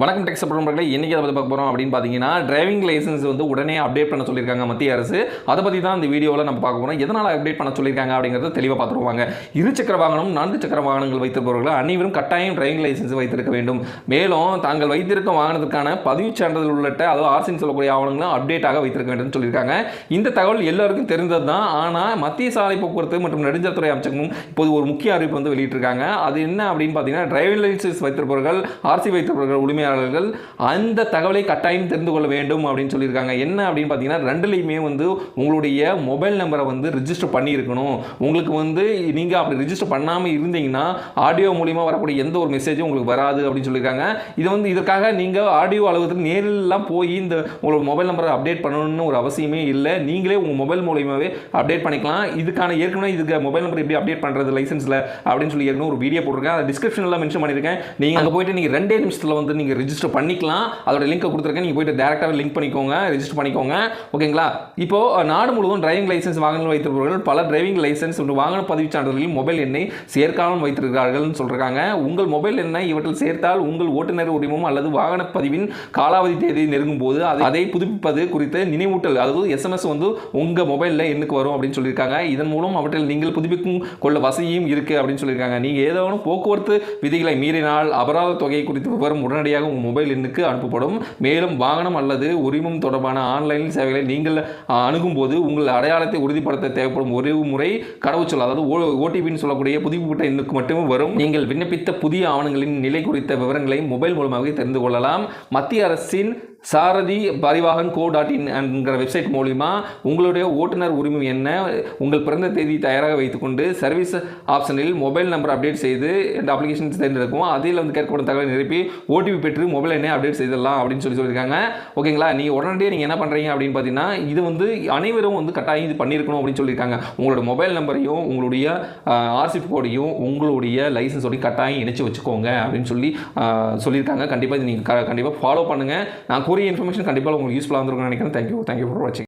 வணக்கம் டெக்ஸ் நண்பர்களே இன்றைக்கி அதை பற்றி பார்க்க போகிறோம் அப்படின்னு பார்த்தீங்கன்னா டிரைவிங் லைசன்ஸ் வந்து உடனே அப்டேட் பண்ண சொல்லியிருக்காங்க மத்திய அரசு. அதை பற்றி தான் இந்த வீடியோவில் நம்ம பார்க்க போகிறோம் எதனால் அப்டேட் பண்ண சொல்லியிருக்காங்க அப்படிங்கிறத தெளிவாக பார்த்துருவாங்க இரு சக்கர வாகனம் நான்கு சக்கர வாகனங்கள் வைத்திருப்பவர்கள் அனைவரும் கட்டாயம் டிரைவிங் லைசன்ஸ் வைத்திருக்க வேண்டும். மேலும் தாங்கள் வைத்திருக்கும் வாகனத்துக்கான பதிவு சான்றிதழ் உள்ளிட்ட அதாவது ஆர்சின்னு சொல்லக்கூடிய ஆவணங்களும் அப்டேட்டாக வைத்திருக்க வேண்டும் சொல்லியிருக்காங்க. இந்த தகவல் எல்லாருக்கும் தெரிந்தது தான். ஆனால் மத்திய சாலை போக்குவரத்து மற்றும் நெடுஞ்சாலைத்துறை அமைச்சகமும் இப்போது ஒரு முக்கிய அறிவிப்பு வந்து வெளியிட்டிருக்காங்க. அது என்ன அப்படின்னு பார்த்தீங்கன்னா டிரைவிங் லைசன்ஸ் வைத்திருப்பவர்கள் ஆர்சி வைத்திருப்பவர்கள் பார்வையாளர்கள் அந்த தகவலை கட்டாயம் தெரிந்து கொள்ள வேண்டும் அப்படின்னு சொல்லியிருக்காங்க. என்ன அப்படின்னு பார்த்தீங்கன்னா ரெண்டுலேயுமே வந்து உங்களுடைய மொபைல் நம்பரை வந்து ரிஜிஸ்டர் பண்ணியிருக்கணும். உங்களுக்கு வந்து நீங்கள் அப்படி ரிஜிஸ்டர் பண்ணாமல் இருந்தீங்கன்னா ஆடியோ மூலிமா வரக்கூடிய எந்த ஒரு மெசேஜும் உங்களுக்கு வராது அப்படின்னு சொல்லியிருக்காங்க. இது வந்து இதற்காக நீங்கள் ஆடியோ அலுவலகத்தில் நேரில்லாம் போய் இந்த உங்களோட மொபைல் நம்பரை அப்டேட் பண்ணணும்னு ஒரு அவசியமே இல்லை. நீங்களே உங்கள் மொபைல் மூலியமாகவே அப்டேட் பண்ணிக்கலாம். இதுக்கான ஏற்கனவே இதுக்கு மொபைல் நம்பர் எப்படி அப்டேட் பண்ணுறது லைசன்ஸில் அப்படின்னு சொல்லி ஏற்கனவே ஒரு வீடியோ போட்டிருக்கேன். அதை டிஸ்கிரிப்ஷனில் மென்ஷன் பண்ணியிருக்கேன். நீங்கள் அங்கே போயிட்டு நீங்கள் ரெண்டே நிமிஷத்தில் வந்து நீங்கள் ரிஜிஸ்டர் பண்ணிக்கலாம். அதோட லிங்கை கொடுத்துருக்கேன். நீங்கள் போய்ட்டு டேரெக்டாக லிங்க் பண்ணிக்கோங்க. ரிஜிஸ்டர் பண்ணிக்கோங்க. ஓகேங்களா? இப்போ நாடு முழுவதும் டிரைவிங் லைசன்ஸ் வாகனங்கள் வைத்திருப்பவர்கள் பல டிரைவிங் லைசன்ஸ் மற்றும் வாகன பதிவு சான்றிதழில் மொபைல் எண்ணை சேர்க்காமல் வைத்திருக்கிறார்கள்னு சொல்கிறாங்க உங்கள் மொபைல் எண்ணை இவற்றில் சேர்த்தால் உங்கள் ஓட்டுநர் உரிமம் அல்லது வாகன பதிவின் காலாவதி தேதி நெருங்கும் போது அதை- அதை புதுப்பிப்பது குறித்த நினைவூட்டல் அதாவது எஸ்எம்எஸ் வந்து உங்கள் மொபைலில் எண்ணுக்கு வரும் அப்படின்னு சொல்லியிருக்காங்க. இதன் மூலம் அவற்றில் நீங்கள் புதுப்பிக்கும் கொள்ள வசதியும் இருக்குது அப்படின்னு சொல்லியிருக்காங்க. நீங்கள் ஏதோ போக்குவரத்து விதிகளை மீறினால் அபராத தொகை குறித்து விவரம் உடனடியாக உங்கள் மொபைல் எண்ணுக்கு அனுப்பப்படும். மேலும் வாகனம் அல்லது உரிமம் தொடர்பான ஆன்லைன் சேவைகளை நீங்கள் அணுகும்போது உங்கள் அடையாளத்தை உறுதிப்படுத்த தேவைப்படும் ஒரே முறை கடவுச்சொல் அதாவது ஓடிபின்னு சொல்லக்கூடிய புதுப்பிட்ட எண்ணுக்கு மட்டுமே வரும். நீங்கள் விண்ணப்பித்த புதிய ஆவணங்களின் நிலை குறித்த விவரங்களை மொபைல் மூலமாக தெரிந்து கொள்ளலாம். மத்திய அரசின் சாரதி பரிவாகன் கோ டாட் இன் என்கிற வெப்சைட் மூலிமா உங்களுடைய ஓட்டுநர் உரிமம் என்ன உங்கள் பிறந்த தேதி தயாராக வைத்துக்கொண்டு சர்வீஸ் ஆப்ஷனில் மொபைல் நம்பர் அப்டேட் செய்து இந்த அப்ளிகேஷன் தேர்ந்தெடுக்கும் அதில் வந்து கேட்கப்படும் தகவலை நிரப்பி ஓடிபி பெற்று மொபைல் எண்ணை அப்டேட் செய்திடலாம் அப்படின்னு சொல்லி சொல்லியிருக்காங்க. ஓகேங்களா? நீங்கள் உடனடியாக நீங்கள் என்ன பண்ணுறீங்க அப்படின்னு பார்த்தீங்கன்னா இது வந்து அனைவரும் வந்து கட்டாயம் இது பண்ணியிருக்கணும் அப்படின்னு சொல்லியிருக்காங்க. உங்களோட மொபைல் நம்பரையும் உங்களுடைய ஆர்சி கோடையும் உங்களுடைய லைசன்ஸோடையும் கட்டாயம் இணைச்சி வச்சுக்கோங்க அப்படின்னு சொல்லி சொல்லியிருக்காங்க. கண்டிப்பாக இது நீங்கள் கண்டிப்பாக ஃபாலோ பண்ணுங்கள் நான் கூறிய இன்ஃபர்மேஷன் கண்டிப்பாக உங்களுக்கு யூஸ்ஃபுல்லாக இருந்திருக்கும்னு நினைக்கிறேன். தேங்க்யூ தேங்க்யூ ஃபார் வாட்சிங்